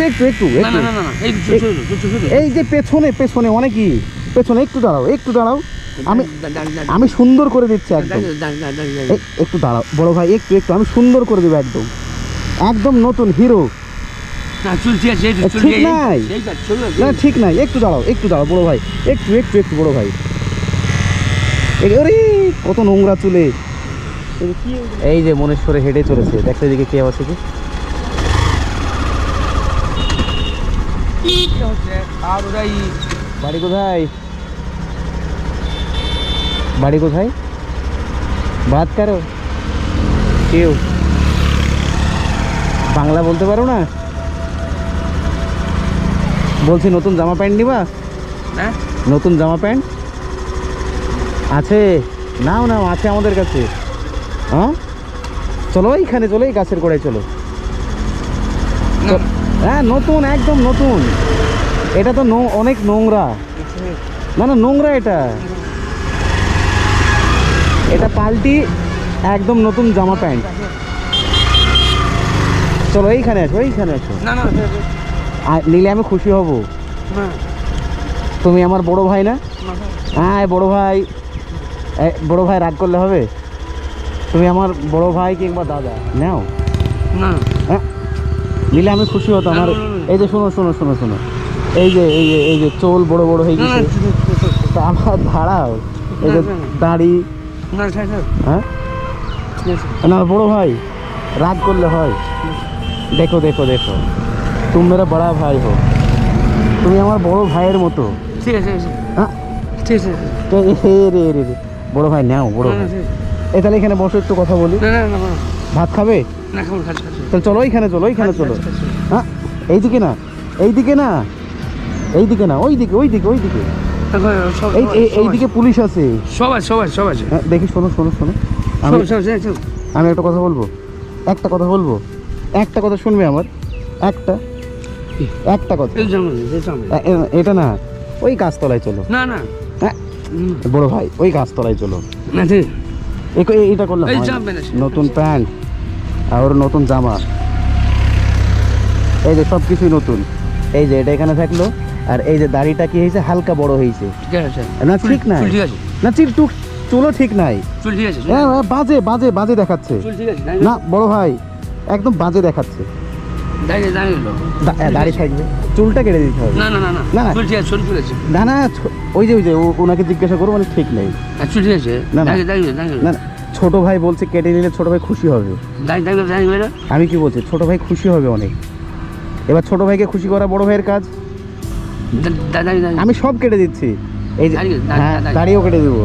একটু একটু একটু এই যে পেছনে পেছনে অনেকই। পেছনে একটু দাঁড়াও একটু দাঁড়াও। আমি আমি সুন্দর করে দিচ্ছি একদম। একটু দাঁড়াও। বড় ভাই একটু একটু আমি সুন্দর করে দেবো একদম। একদম নতুন হিরো। না ঠিক নাই। না ঠিক নাই। একটু দাঁড়াও একটু দাঁড়াও বড় ভাই। একটু একটু একটু বড় ভাই। এই- কত নোংরা চুলে। এই যে মনেশ্বরে হেঁটে চলেছে। দেখতে দিকে কে আছে কি আর ওরাই বাড়ি কোথায় বাড়ি কোথায় বাদ কারও কেউ বাংলা বলতে পারো না বলছি নতুন জামা প্যান্ট নিবা নতুন জামা প্যান্ট আছে নাও নাও আছে আমাদের কাছে হ্যাঁ চলো এইখানে চলো এই গাছের গোড়ায় চলো না হ্যাঁ নতুন একদম নতুন। এটা তো নো- অনেক নোংরা। না না নোংরা এটা। এটা পাল্টি একদম নতুন জামা প্যান্ট। চলো এইখানে আছো এইখানে আছো নিলে আমি খুশি হব। তুমি আমার বড় ভাই না? হ্যাঁ বড় ভাই। বড় ভাই রাগ করলে হবে? তুমি আমার বড় ভাই কিংবা দাদা নাও। না। হ্যাঁ। নিলে আমি খুশি হতাম আর না, না, না। এই যে শোনো শোনো শোনো শোনো। এই যে এই যে এই যে চোল বড় বড় হয়ে গেছে। তা আমার দাঁড়াও। এই যে। দাড়ি। হ্যাঁ না বড় ভাই রাগ করলে হয়। দেখো দেখো দেখো। তুমি মেরা বড়া ভাই হো। তুমি আমার বড় ভাইয়ের মতো। ঠিক আছে হ্যাঁ? ঠিক আছে এ রে রে রে। বড় ভাই নাও বড় ভাই। এই তাহলে এখানে বসে একটু কথা বলি। ভাত খাবে? তাহলে চলো এইখানে চলো এইখানে চলো। খাচ্ছি, খাচ্ছি। হ্যাঁ? এইদিকে না এইদিকে না এইদিকে না ওইদিকে ওইদিকে ওইদিকে। এইদিকে পুলিশ আছে। আছে। সব আছে সব আছে সব আছে। হ্যাঁ, দেখি শোনো শোনো শোনো। আমি একটা কথা বলব? একটা কথা বলব? একটা কথা শুনবে আমার? একটা? একটা কথা। এটা না ওই গাছতলায় চলো। না না। হ্যাঁ? বড় ভাই ওই গাছতলায় চলো। এইটা করলাম নতুন প্যান্ট। আর ওর নতুন জামা। এই যে সব কিছুই নতুন। এই যে এটা এখানে থাকল আর এই যে দাড়িটা কি হয়েছে? হালকা বড় হয়েছে। না ঠিক আছে। না চিল টুক চুলও ঠিক নাই। চুল ঠিক আছে হ্যাঁ, হ্যাঁ, বাজে বাজে বাজে দেখাচ্ছে। না বড় ভাই একদম বাজে দেখাচ্ছে। হ্যাঁ, দাড়ি থাকবে। চুলটা কেটে দিতে হবে। না না না না না, না। না না ওই যে ওই যে ওনাকে জিজ্ঞাসা করব মানে ঠিক নেই। চুল ঠিক আছে। না, না। দাঁড়িয়ে দাঁড়িয়ে দাঁড়িয়ে। না না, ছোট ভাই বলছে কেটে নিলে ছোট ভাই খুশি হবে। আমি কি বলছি? ছোট ভাই খুশি হবে অনেক। এবার ছোট ভাইকে খুশি করা বড় ভাইয়ের কাজ? আমি সব কেটে দিচ্ছি। এই যে হ্যাঁ দাড়িও কেটে দেবো।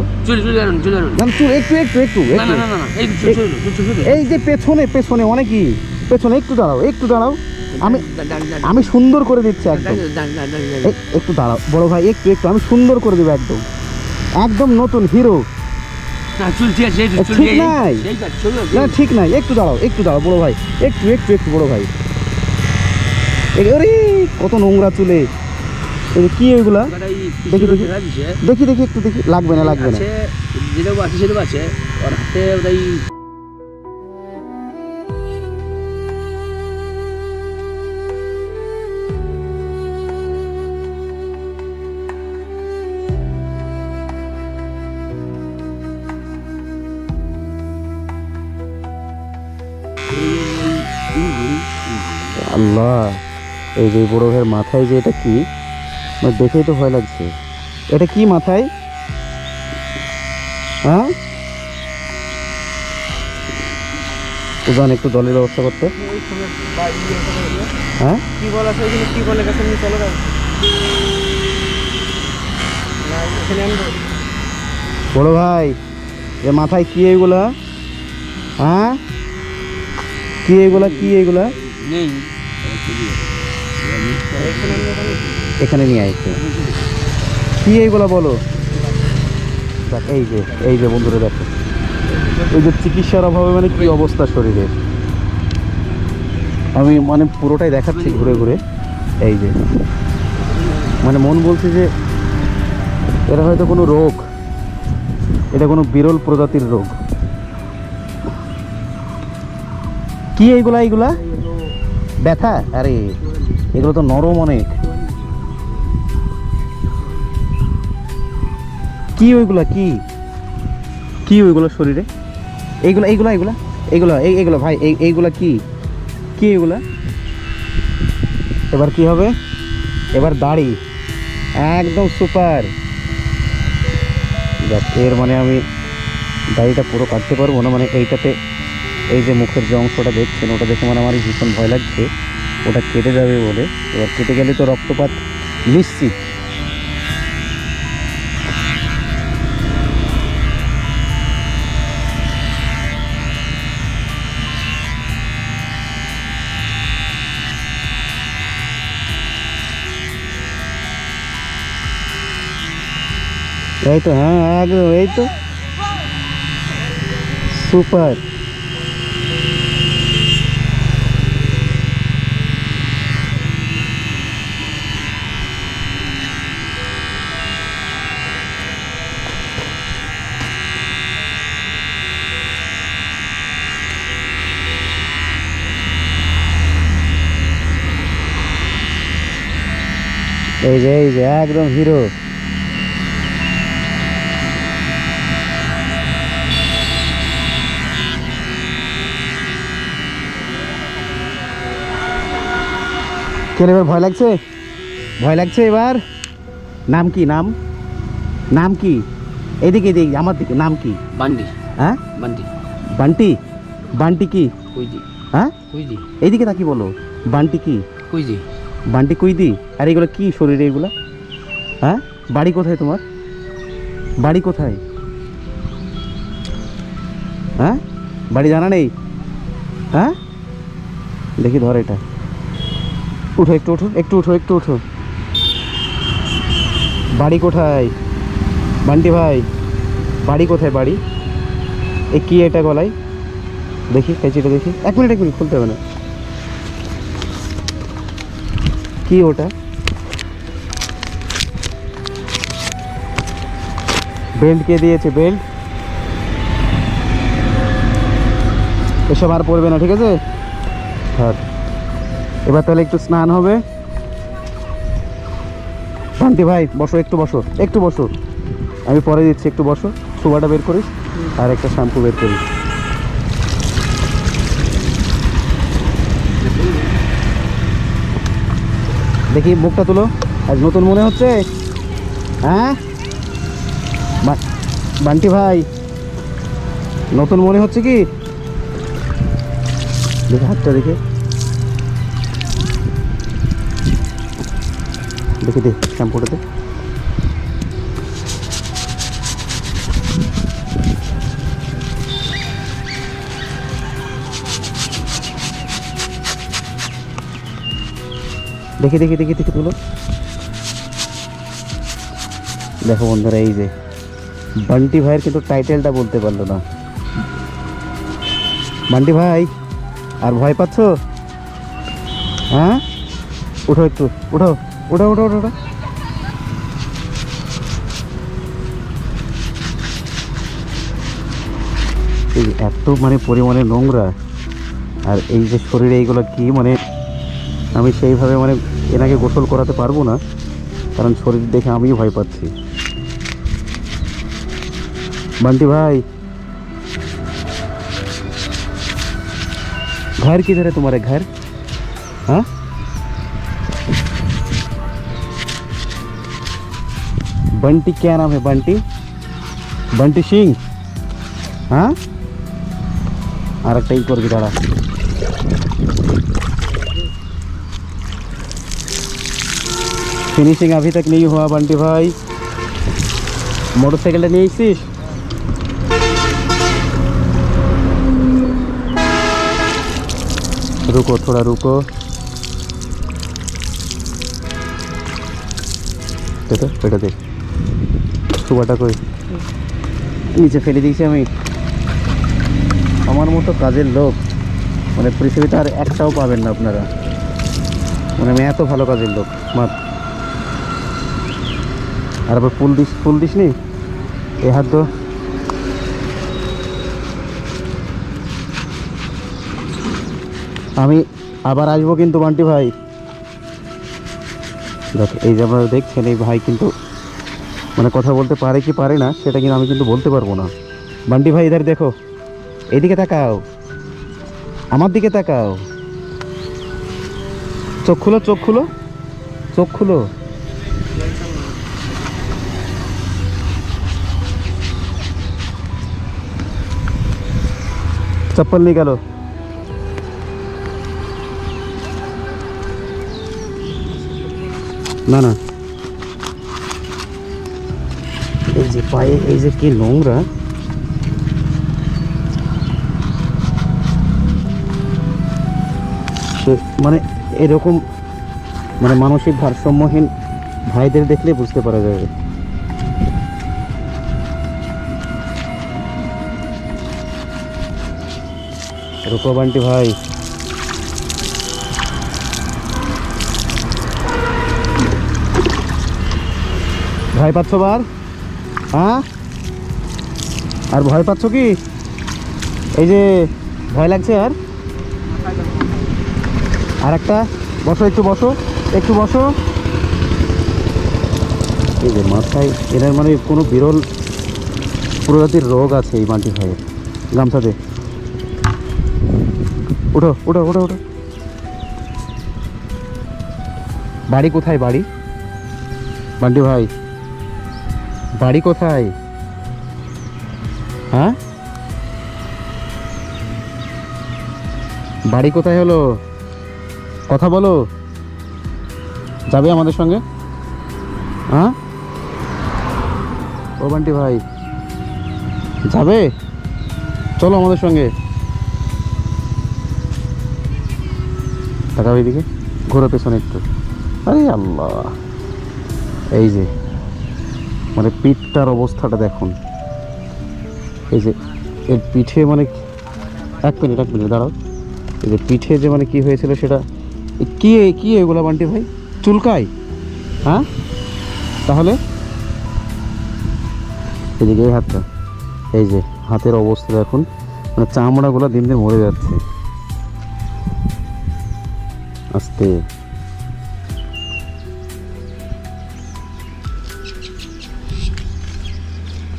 একটু একটু একটু এই যে পেছনে পেছনে অনেকই পেছনে একটু দাঁড়াও একটু দাঁড়াও। আমি আমি সুন্দর করে দিচ্ছি একদম। একটু দাঁড়াও বড় ভাই একটু একটু আমি সুন্দর করে দেবো একদম। একদম নতুন হিরো। ঠিক আছে এই যে এ, চুল ঠিক নাই। না ঠিক নাই একটু দাঁড়াও একটু দাঁড়াও বড় ভাই একটু একটু একটু বড় ভাই। আরে কত নোংরা চুলে। কি এগুলা? দেখি, দেখি। দেখি দেখি একটু দেখি। লাগবে না লাগবে না। এই যে বড় ভাইয়ের মাথায় যে এটা কি আমার দেখেই তো ভয় লাগছে। এটা কি মাথায়? হ্যাঁ? উজান একটু জলের ব্যবস্থা করতে। হ্যাঁ? কি বলা আছে ওইখানে? কি বলে গেছে চলো না এখানে আনব বড় ভাই এ মাথায় কি এইগুলা? হ্যাঁ? কি এগুলা কি এগুলা নেই। এখানে নিয়ে আসছে কি এইগুলা বলো? দেখ, এই যে এই যে বন্ধুরা, দেখো। এই যে চিকিৎসার অভাবে মানে কি অবস্থা শরীরের আমি মানে পুরোটাই দেখাচ্ছি ঘুরে ঘুরে। এই যে মানে মন বলছে যে এটা হয়তো কোনো রোগ। এটা কোনো বিরল প্রজাতির রোগ। কি এইগুলা এইগুলা? ব্যথা? আরে এগুলো তো নরম অনেক। কি ওইগুলা কি? কি ওইগুলো শরীরে? এইগুলা এইগুলা এইগুলা? এইগুলা এই এইগুলো ভাই এই এইগুলা কি? কি এগুলা? এবার কি হবে? এবার দাড়ি। একদম সুপার। যাক এর মানে আমি দাড়িটা পুরো কাটতে পারব না মানে এইটাতে এই যে মুখের যে অংশটা দেখছেন ওটা দেখে মানে আমার ভীষণ ভয় লাগছে। ওটা কেটে যাবে বলে। এবার কেটে গেলে তো রক্তপাত নিশ্চিত। এই তো হ্যাঁ একদম, এই তো। সুপার। এই যে এই যে একদম হিরো কেন এবার ভয় লাগছে? ভয় লাগছে এবার? নাম কি নাম? নাম কি? এদিকে এদিকে আমার দিকে নাম কি? বান্ডি হ্যাঁ? বান্ডি বান্টি? বান্টি কি? কুইজি। হ্যাঁ? কুইজি। এইদিকে তাকি বলো বান্টি কি? কুইজি। বান্টি কুইদি আর এগুলো কি শরীরে এগুলো? হ্যাঁ? বাড়ি কোথায় তোমার? বাড়ি কোথায়? হ্যাঁ? বাড়ি জানা নেই? হ্যাঁ? দেখি ধর এটা। উঠো, একটু উঠো একটু উঠো একটু উঠো। বাড়ি কোথায়? বান্টি ভাই, বাড়ি কোথায় বাড়ি? এ কি এটা গলায়? দেখি কেচিটা দেখি। এক মিনিট এক মিনিট, খুলতে হবে না। কি ওটা? বেল্ট কে দিয়েছে বেল্ট এসব আর পড়বে না, ঠিক আছে? এবার তাহলে একটু স্নান হবে। শান্তি ভাই, বসো, একটু বসো একটু বসো। আমি পরে দিচ্ছি, একটু বসো। সুবাটা বের করিস, আর একটা শ্যাম্পু বের করিস। দেখি মুখটা তুলো। আজ নতুন মনে হচ্ছে? হ্যাঁ? বান্টি ভাই, নতুন মনে হচ্ছে কি? দেখে হাতটা দেখে। দেখি দে শ্যাম্পুটাতে দেখি দেখি দেখি দেখি তুলো। দেখো বন্ধুরা, এই যে বান্টি ভাইয়ের কিন্তু টাইটেলটা বলতে পারল না। বান্টি ভাই, আর ভয় পাচ্ছ? হ্যাঁ? উঠো একটু, উঠো উঠো উঠো উঠো উঠো। এই এত মানে পরিমাণে নোংরা, আর এই যে শরীরে এইগুলো কি মানে আমি সেইভাবে মানে এনাকে গোসল করাতে পারবো না কারণ শরীর দেখে আমিও ভয় পাচ্ছি बंटी भाई घर किधर है तुम्हारे घर हाँ बंटी क्या नाम है बंटी बंटी सिंह हाँ আর একটা ই फिनिशिंग अभी तक नहीं हुआ बंटी भाई মোটরসাইকেলটা নিয়ে এসছিস रुको थोड़ा रुको দে তো এটা দে সুবাটা কই নিচে ফেলে দিয়েছি আমি আমার মতো কাজের লোক মানে পৃথিবীতে আর একটাও পাবেন না আপনারা মানে আমি এত ভালো কাজের লোক মাত আর আবার ফুল দিস ফুল দিস নি এ হাত তো আমি আবার আসব কিন্তু বান্টি ভাই। দেখ, এই যে আপনারা দেখছেন, এই ভাই কিন্তু মানে কথা বলতে পারে কি পারে না, সেটা কিন্তু আমি কিন্তু বলতে পারব না। বান্টি ভাই ইধার দেখো। এইদিকে তাকাও। আমার দিকে তাকাও। চোখ খুলো চোখ খুলো। চোখ খুলো। चप्पल निकालो না না এই যে পায়ে এই যে কি নোংরা সে- মানে এরকম মানে মানসিক ভারসাম্যহীন ভাইদের দেখলে বুঝতে পারা যাবে রুকো বান্টি ভাই। ভয় পাচ্ছ বার? হ্যাঁ? আর ভয় পাচ্ছ কি? এই যে ভয় লাগছে আর? আর একটা? বসো, একটু বসো একটু বসো। এই যে মাথায়, এনার মানে কোনো বিরল প্রজাতির রোগ আছে এই মাটি ভাইয়ের। গামছাতে উঠো উঠো উঠো উঠো বাড়ি কোথায় বাড়ি? বান্টি ভাই। বাড়ি কোথায়? হ্যাঁ? বাড়ি কোথায় হলো? কথা বলো। যাবে আমাদের সঙ্গে? হ্যাঁ? ও বান্টি ভাই যাবে? চলো আমাদের সঙ্গে। তাকাও এইদিকে ঘোরো পেছনে একটু। আরে আল্লাহ। এই যে মানে পিঠটার অবস্থাটা দেখুন। এই যে, এর পিঠে মানে এক মিনিট এক মিনিট, দাঁড়াও। এই যে পিঠে যে মানে কি হয়েছিল সেটা কি কি এগুলো বান্টি ভাই? চুলকায়? হ্যাঁ? তাহলে? এদিকে এই হাতটা। এই যে, হাতের অবস্থা দেখুন। মানে চামড়াগুলো দিন দিন মরে যাচ্ছে। আস্তে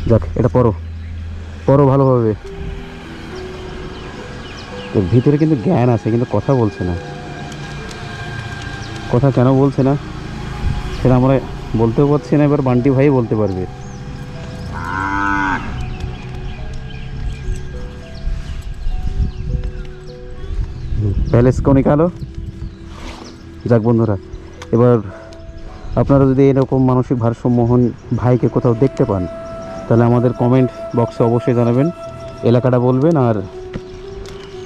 যাক এটা পড়ো পড়ো ভালোভাবে এর ভিতরে কিন্তু জ্ঞান আছে কিন্তু কথা বলছে না কথা কেন বলছে না সেটা আমরা বলতেও পারছি না এবার বান্টি ভাই বলতে পারবে প্যালেস को निकालो যাক বন্ধুরা এবার আপনারা যদি এরকম মানসিক ভারসাম্যহীন ভাইকে কোথাও দেখতে পান তাহলে আমাদের কমেন্ট বক্সে অবশ্যই জানাবেন এলাকাটা বলবেন আর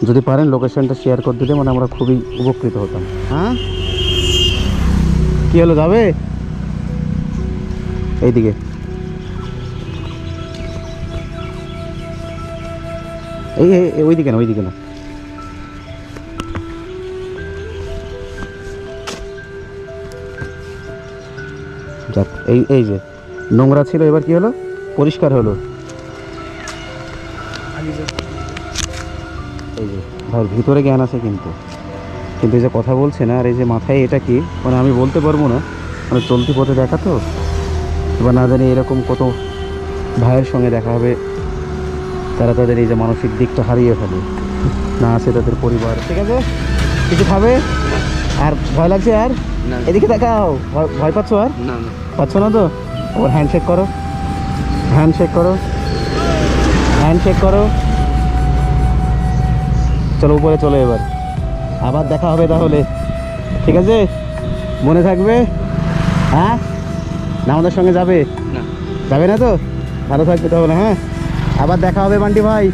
যদি পারেন লোকেশনটা শেয়ার করে দিলে মানে আমরা খুবই উপকৃত হতাম। হ্যাঁ? কি হলো যাবে? এইদিকে। এই ওইদিকে না ওইদিকে না। যাক এই এই যে, নোংরা ছিল, এবার কি হলো? পরিষ্কার হলো। এই যে, ভাই, ভিতরে জ্ঞান আছে কিন্তু। কিন্তু এই যে কথা বলছে না আর এই যে মাথায় এটা কি? মানে আমি বলতে পারব না। মানে চলতি পথে দেখা তো। এবার না জানি এরকম কত ভাইয়ের সঙ্গে দেখা হবে। তারা তাদের এই যে মানসিক দিকটা হারিয়ে ফেলে। না আছে তাদের পরিবার। ঠিক আছে? কিছু খাবে? আর ভয় লাগছে আর? এদিকে দেখাও ভয় ভয় পাচ্ছ আর? পাচ্ছ না তো? ওর হ্যান্ডশেক করো। হ্যান্ডশেক করো। হ্যান্ডশেক করো। চলো উপরে চলো এবার। আবার দেখা হবে তাহলে। ঠিক আছে? মনে থাকবে? হ্যাঁ? না আমাদের সঙ্গে যাবে? না। যাবে না তো? ভালো থাকবে তাহলে হ্যাঁ? আবার দেখা হবে বান্টি ভাই।